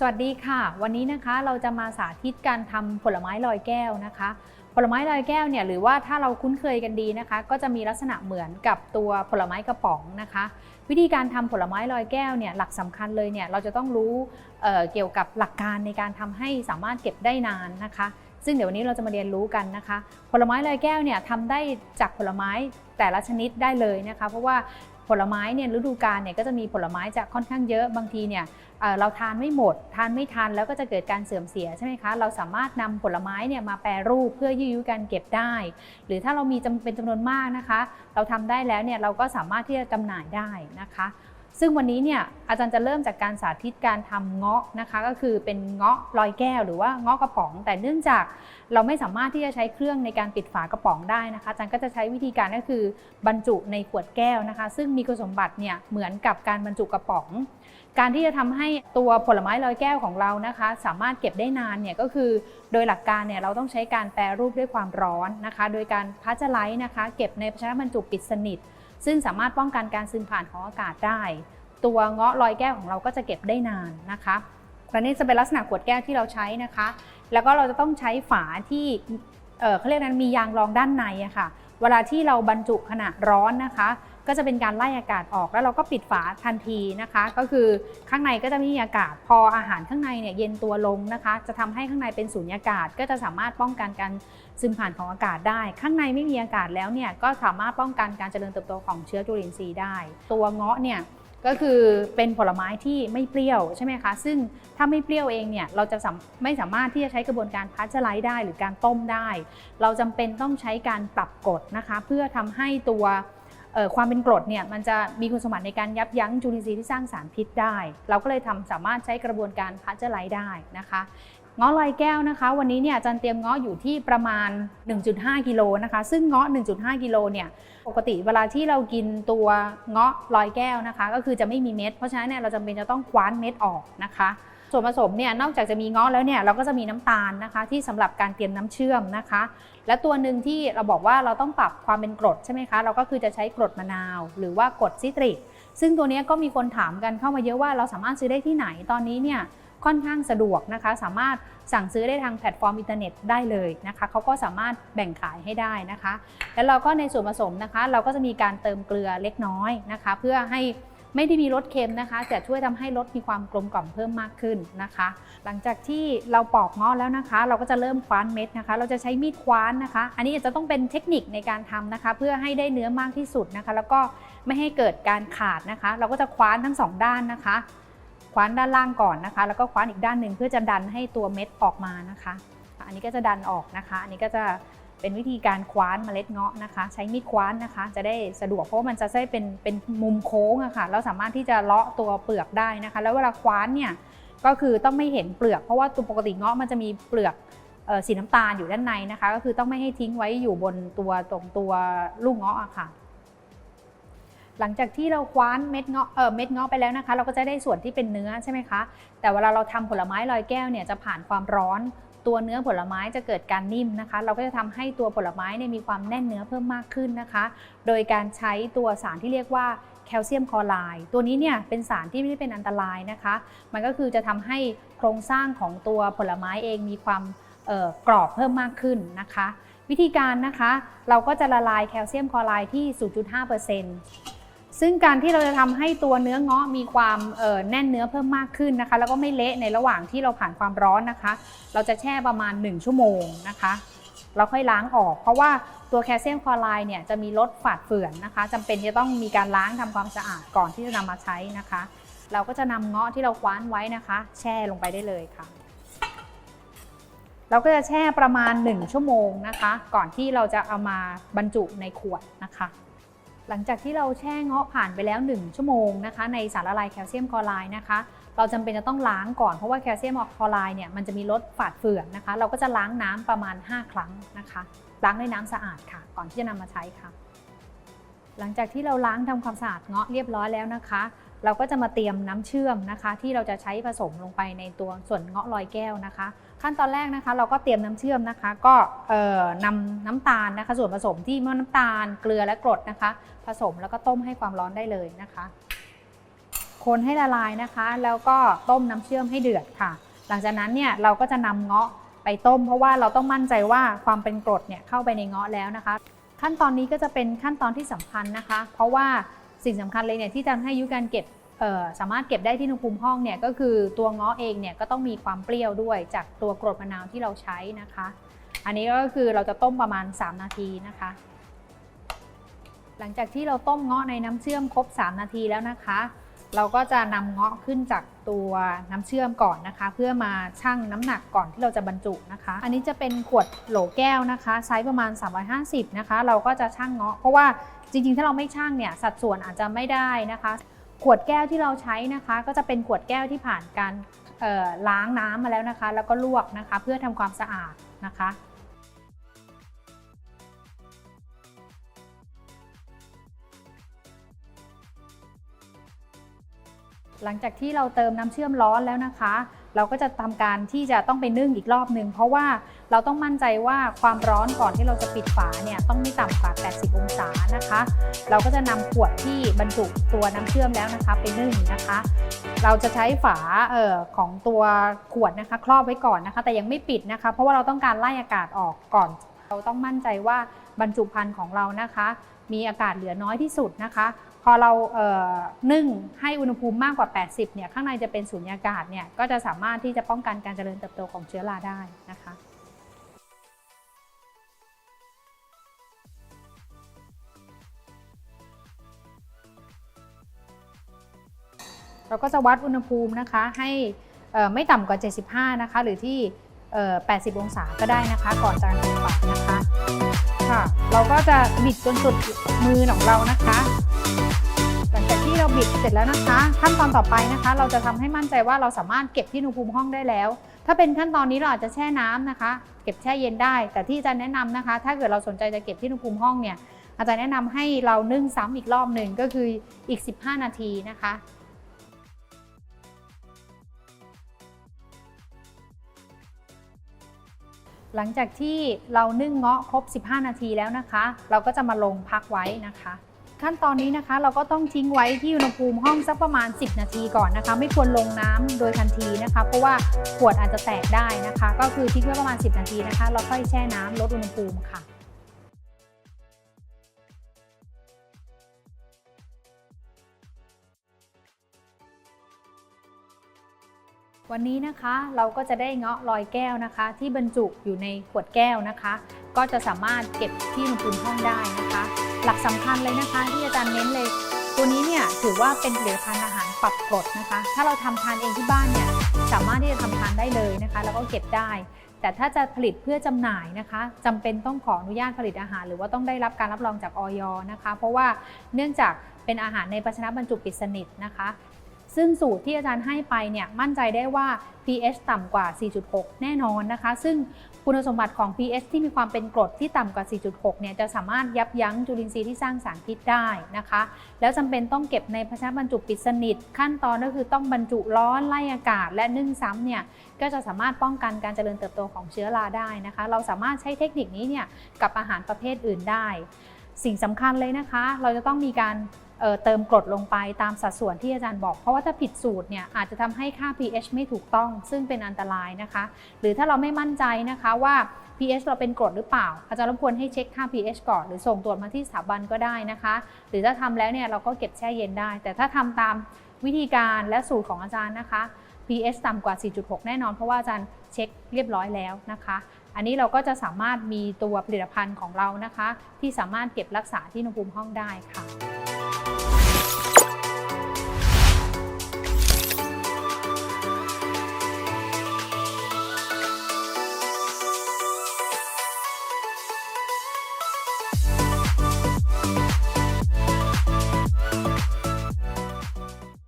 สวัสดีค่ะ วันนี้นะคะเราจะมาสาธิตการทำผลไม้ลอยแก้วนะคะ ผลไม้ลอยแก้วเนี่ยหรือว่าถ้าเราคุ้นเคยกันดีนะคะ ก็จะมีลักษณะเหมือนกับตัวผลไม้กระป๋องนะคะ วิธีการทำผลไม้ลอยแก้วเนี่ยหลักสำคัญเลยเนี่ยเราจะต้องรู้เเกี่ยวกับหลักการในการทำให้สามารถเก็บได้นานนะคะ ซึ่งเดี๋ยววันนี้เราจะมาเรียนรู้กันนะคะ ผลไม้ลอยแก้วเนี่ยทำได้จากผลไม้แต่ละชนิดได้เลยนะคะ เพราะว่า ผลไม้เนี่ยฤดูกาลเนี่ยก็จะมีผลไม้จะค่อนข้างเยอะบางทีเนี่ยเราทานไม่หมด ทานไม่ทันแล้วก็จะเกิดการเสื่อมเสียใช่ไหมคะเราสามารถนำผลไม้เนี่ยมาแปรรูปเพื่อยื้อยุการเก็บได้ หรือถ้าเรามีจำเป็นจำนวนมากนะคะ เราทำได้แล้วเนี่ยเราก็สามารถที่จะจำหน่ายได้นะคะ ซึ่งวันนี้เนี่ยอาจารย์จะเริ่มจากการสาธิตการทำเงาะนะคะ ก็คือเป็นเงาะลอยแก้วหรือว่าเงาะกระป๋อง แต่เนื่องจากเราไม่สามารถที่จะใช้เครื่องในการปิดฝากระป๋องได้นะคะอาจารย์ก็จะใช้วิธีการก็คือบรรจุในขวดแก้วนะคะ ซึ่งมีคุณสมบัติเนี่ยเหมือนกับการบรรจุกระป๋อง การที่จะทำให้ตัวผลไม้ลอยแก้วของเรานะคะ สามารถเก็บได้นานเนี่ยก็คือโดยหลักการเนี่ยเราต้องใช้การแปรรูปด้วยความร้อนนะคะ โดยการพัชไลท์นะคะ เก็บในภาชนะบรรจุปิดสนิท ซึ่งสามารถป้องกันการซึมผ่านของอากาศได้ ตัวเงาะลอยแก้วของเราก็จะเก็บได้นานนะคะคราวนี้จะเป็นลักษณะขวดแก้วที่เราใช้นะคะ แล้วก็เราจะต้องใช้ฝาที่เเขาเรียกนั้นมียางรองด้านในอะค่ะ เวลาที่เราบรรจุขณะร้อนนะคะ ก็จะเป็นการไล่อากาศออกแล้วเราก็ปิดฝาทันทีนะคะ ก็คือข้างในก็จะไม่มีอากาศ พออาหารข้างในเนี่ยเย็นตัวลงนะคะ จะทำให้ข้างในเป็นสูญญากาศ ก็จะสามารถป้องกันการซึมผ่านของอากาศได้ ข้างในไม่มีอากาศแล้วเนี่ยก็สามารถป้องกันการเจริญเติบโตของเชื้อจุลินทรีย์ได้ ตัวเงาะเนี่ยก็คือเป็นผลไม้ที่ไม่เปรี้ยวใช่ไหมคะ ซึ่งถ้าไม่เปรี้ยวเองเนี่ยเราจะสามไม่สามารถที่จะใช้กระบวนการพัชไลท์ได้ หรือการต้มได้ เราจำเป็นต้องใช้การปรับกดนะคะ เพื่อทำให้ตัว ความเป็นกรดเนี่ยมันจะมีคุณสมบัติในการยับยั้งจุลินทรีย์ที่สร้างสารพิษได้ เราก็เลยทำสามารถใช้กระบวนการพัชไลท์ได้นะคะเงาะลอยแก้วนะคะ วันนี้เนี่ยอาจารย์เตรียมเงาะอยู่ที่ประมาณ 1.5 กิโลนะคะ ซึ่งเงาะ 1.5 กิโลเนี่ยปกติเวลาที่เรากินตัวเงาะลอยแก้วนะคะ ก็คือจะไม่มีเม็ด เพราะฉะนั้นเนี่ยเราจำเป็นจะต้องคว้านเม็ดออกนะคะ ส่วนผสมเนี่ยนอกจากจะมีงาะแล้วเนี่ยเราก็จะมีน้ำตาลนะคะ ที่สำหรับการเตรียมน้ำเชื่อมนะคะ และตัวหนึ่งที่เราบอกว่าเราต้องปรับความเป็นกรดใช่ไหมคะเราก็คือจะใช้กรดมะนาว หรือว่ากรดซิตริก ซึ่งตัวนี้ก็มีคนถามกันเข้ามาเยอะว่าเราสามารถซื้อได้ที่ไหนตอนนี้เนี่ยค่อนข้างสะดวกนะคะ สามารถสั่งซื้อได้ทางแพลตฟอร์มอินเทอร์เน็ตได้เลยนะคะเขาก็สามารถแบ่งขายให้ได้นะคะ แล้วเราก็ในส่วนผสมนะคะ เราก็จะมีการเติมเกลือเล็กน้อยนะคะ เพื่อให้ ไม่ได้มีรสเค็มนะคะ แต่ช่วยทำให้รสมีความกลมกล่อมเพิ่มมากขึ้นนะคะ หลังจากที่เราปอกเงาะแล้วนะคะ เราก็จะเริ่มคว้านเม็ดนะคะ เราจะใช้มีดคว้านนะคะ อันนี้อาจจะต้องเป็นเทคนิคในการทำนะคะ เพื่อให้ได้เนื้อมากที่สุดนะคะ แล้วก็ไม่ให้เกิดการขาดนะคะ เราก็จะคว้านทั้งสองด้านนะคะคว้านด้านล่างก่อนนะคะ แล้วก็คว้านอีกด้านหนึ่งเพื่อจะดันให้ตัวเม็ดออกมานะคะ อันนี้ก็จะดันออกนะคะ อันนี้ก็จะ เป็นวิธีการคว้านเมล็ดเงาะนะคะ ใช้มีดคว้านนะคะ จะได้สะดวกเพราะว่ามันจะได้เป็นเป็นมุมโค้งอะค่ะเราสามารถที่จะเลาะตัวเปลือกได้นะคะ แล้วเวลาคว้านเนี่ยก็คือต้องไม่เห็นเปลือก เพราะว่าตัวปกติเงาะมันจะมีเปลือกสีน้ำตาลอยู่ด้านในนะคะ ก็คือต้องไม่ให้ทิ้งไว้อยู่บนตัวตรงตัวลูกเงาะอะค่ะ หลังจากที่เราคว้านเม็ดเงาะเออเม็ดเงาะไปแล้วนะคะ เราก็จะได้ส่วนที่เป็นเนื้อใช่ไหมคะแต่เวลาเราทำผลไม้ลอยแก้วเนี่ยจะผ่านความร้อน ตัวเนื้อผลไม้จะเกิดการนิ่มนะคะ เราก็จะทำให้ตัวผลไม้เนี่ยมีความแน่นเนื้อเพิ่มมากขึ้นนะคะ โดยการใช้ตัวสารที่เรียกว่าแคลเซียมคลอไรด์ตัวนี้เนี่ยเป็นสารที่ไม่ได้เป็นอันตรายนะคะ มันก็คือจะทำให้โครงสร้างของตัวผลไม้เองมีความเกรอบเพิ่มมากขึ้นนะคะ วิธีการนะคะเราก็จะละลายแคลเซียมคลอไรด์ที่ 0.5% ซึ่งการที่เราจะทำให้ตัวเนื้อเงาะมีความแน่นเนื้อเพิ่มมากขึ้นนะคะ แล้วก็ไม่เละในระหว่างที่เราผ่านความร้อนนะคะ เราจะแช่ประมาณ 1 ชั่วโมงนะคะเราค่อยล้างออก เพราะว่าตัวแคลเซียมคลอไรด์เนี่ยจะมีรสฝาดเฟื่อนนะคะจำเป็นจะต้องมีการล้างทำความสะอาดก่อนที่จะนำมาใช้นะคะ เราก็จะนำเงาะที่เราคว้านไว้นะคะ แช่ลงไปได้เลยค่ะ เราก็จะแช่ประมาณ 1 ชั่วโมงนะคะ ก่อนที่เราจะเอามาบรรจุในขวดนะคะ หลังจากที่เราแช่เงาะผ่านไปแล้ว 1 ชั่วโมงนะคะ ในสารละลายแคลเซียมคลอไรด์นะคะ เราจำเป็นจะต้องล้างก่อนเพราะว่าแคลเซียมคลอไรด์เนี่ยมันจะมีรสฝาดเฟื่อนนะคะ เราก็จะล้างน้ำประมาณ 5 ครั้งนะคะ ล้างด้วยน้ำสะอาดค่ะ ก่อนที่จะนำมาใช้ค่ะ หลังจากที่เราล้างทำความสะอาดเงาะเรียบร้อยแล้วนะคะ เราก็จะมาเตรียมน้ำเชื่อมนะคะ ที่เราจะใช้ผสมลงไปในตัวส่วนเงาะลอยแก้วนะคะ ขั้นตอนแรกนะคะ เราก็เตรียมน้ำเชื่อมนะคะ ก็เอ่อนำน้ำตาลนะคะ ส่วนผสมที่มันน้ำตาลเกลือและกรดนะคะ ผสมแล้วก็ต้มให้ความร้อนได้เลยนะคะ คนให้ละลายนะคะ แล้วก็ต้มน้ำเชื่อมให้เดือดค่ะ หลังจากนั้นเนี่ยเราก็จะนำเงาะไปต้ม เพราะว่าเราต้องมั่นใจว่าความเป็นกรดเนี่ยเข้าไปในเงาะแล้วนะคะ ขั้นตอนนี้ก็จะเป็นขั้นตอนที่สำคัญนะคะ เพราะว่าสิ่งสำคัญเลยเนี่ยที่จะให้ยุการเก็บ สามารถเก็บได้ที่อุณหภูมิห้องเนี่ยก็คือตัวเงาะเองเนี่ยก็ต้องมีความเปรี้ยวด้วยจากตัวกรดมะนาวที่เราใช้นะคะ อันนี้ก็คือเราจะต้มประมาณ 3 นาทีนะคะ หลังจากที่เราต้มเงาะในน้ำเชื่อมครบ 3 นาทีแล้วนะคะ เราก็จะนำเงาะขึ้นจากตัวน้ำเชื่อมก่อนนะคะ เพื่อมาชั่งน้ำหนักก่อนที่เราจะบรรจุนะคะ อันนี้จะเป็นขวดโหลแก้วนะคะ ไซส์ประมาณ 350 นะคะ เราก็จะชั่งเงาะเพราะว่าจริงๆ ถ้าเราไม่ชั่งเนี่ยสัดส่วนอาจจะไม่ได้นะคะ ขวดแก้วที่เราใช้นะคะ ก็จะเป็นขวดแก้วที่ผ่านการล้างน้ำมาแล้วนะคะ แล้วก็ลวกนะคะ เพื่อทำความสะอาดนะคะหลังจากที่เราเติมน้ำเชื่อมร้อนแล้วนะคะ เราก็จะทำการที่จะต้องไปนึ่งอีกรอบหนึ่งเพราะว่า เราต้องมั่นใจว่าความร้อนก่อนที่เราจะปิดฝาเนี่ยต้องไม่ต่ำกว่า 80 องศานะคะ เราก็จะนำขวดที่บรรจุตัวน้ำเชื่อมแล้วนะคะไปนึ่งนะคะ เราจะใช้ฝาเอ่อของตัวขวดนะคะ ครอบไว้ก่อนนะคะ แต่ยังไม่ปิดนะคะ เพราะว่าเราต้องการไล่อากาศออกก่อน เราต้องมั่นใจว่าบรรจุภัณฑ์ของเรานะคะ มีอากาศเหลือน้อยที่สุดนะคะพอเราเอ่อนึ่งให้อุณหภูมิมากกว่า 80 เนี่ย ข้างในจะเป็นสูญญากาศเนี่ย ก็จะสามารถที่จะป้องกันการเจริญเติบโตของเชื้อราได้นะคะ เราก็จะวัดอุณหภูมินะคะให้ไม่ต่ำกว่า 75 นะคะ หรือที่ 80 องศาก็ได้นะคะ ก่อนจะปิดฝานะคะค่ะ เราก็จะบิดจนสุดมือของเรานะคะ หลังจากที่เราบิดเสร็จแล้วนะคะ ขั้นตอนต่อไปนะคะ เราจะทำให้มั่นใจว่าเราสามารถเก็บที่อุณหภูมิห้องได้แล้ว ถ้าเป็นขั้นตอนนี้เราอาจจะแช่น้ำนะคะ เก็บแช่เย็นได้ แต่ที่อาจารย์แนะนำนะคะ ถ้าเกิดเราสนใจจะเก็บที่อุณหภูมิห้องเนี่ยอาจารย์แนะนำให้เรานึ่งซ้ำอีกรอบหนึ่งก็คืออีก 15 นาทีนะคะ หลังจากที่เรานึ่งเงาะครบ 15 นาทีแล้วนะคะ เราก็จะมาลงพักไว้นะคะ ขั้นตอนนี้นะคะเราก็ต้องทิ้งไว้ที่อุณหภูมิห้องสักประมาณ 10 นาทีก่อนนะคะ ไม่ควรลงน้ำโดยทันทีนะคะ เพราะว่าขวดอาจจะแตกได้นะคะ ก็คือทิ้งไว้ประมาณ 10 นาทีนะคะ เราค่อยแช่น้ำลดอุณหภูมิค่ะ วันนี้นะคะเราก็จะได้เงาะลอยแก้วนะคะ ที่บรรจุอยู่ในขวดแก้วนะคะ ก็จะสามารถเก็บที่อุณหภูมิห้องได้นะคะ หลักสำคัญเลยนะคะที่อาจารย์เน้นเลย ตัวนี้เนี่ยถือว่าเป็นผลิตภัณฑ์อาหารปรับกรดนะคะ ถ้าเราทำทานเองที่บ้านเนี่ยสามารถที่จะทำทานได้เลยนะคะ แล้วก็เก็บได้ แต่ถ้าจะผลิตเพื่อจำหน่ายนะคะจำเป็นต้องขออนุญาตผลิตอาหาร หรือว่าต้องได้รับการรับรองจากออยนะคะ เพราะว่าเนื่องจากเป็นอาหารในภาชนะบรรจุปิดสนิทนะคะ ซึ่งสูตรที่อาจารย์ให้ไปเนี่ยมั่นใจได้ว่า pH ต่ำกว่า 4.6 แน่นอนนะคะ ซึ่งคุณสมบัติของ pH ที่มีความเป็นกรดที่ต่ำกว่า 4.6 เนี่ยจะสามารถยับยั้งจุลินทรีย์ที่สร้างสารพิษได้นะคะ แล้วจำเป็นต้องเก็บในภาชนะบรรจุปิดสนิท ขั้นตอนก็คือต้องบรรจุร้อนไล่อากาศ และนึ่งซ้ำเนี่ยก็จะสามารถป้องกันการเจริญเติบโตของเชื้อราได้นะคะ เราสามารถใช้เทคนิคนี้เนี่ยกับอาหารประเภทอื่นได้ สิ่งสำคัญเลยนะคะ เราจะต้องมีการ เเติมกรดลงไปตามสัดส่วนที่อาจารย์บอก เพราะว่าถ้าผิดสูตรเนี่ยอาจจะทำให้ค่า pH ไม่ถูกต้อง ซึ่งเป็นอันตรายนะคะ หรือถ้าเราไม่มั่นใจนะคะว่า pH เราเป็นกรดหรือเปล่า อาจารย์รบกวนให้เช็คค่า pH ก่อน หรือส่งตรวจมาที่สถาบันก็ได้นะคะ หรือถ้าทำแล้วเนี่ยเราก็เก็บแช่เย็นได้ แต่ถ้าทำตามวิธีการและสูตรของอาจารย์นะคะ pH ต่ำกว่า 4.6 แน่นอน เพราะว่าอาจารย์เช็คเรียบร้อยแล้วนะคะ อันนี้เราก็จะสามารถมีตัวผลิตภัณฑ์ของเรานะคะ ที่สามารถเก็บรักษาที่อุณหภูมิห้องได้ค่ะ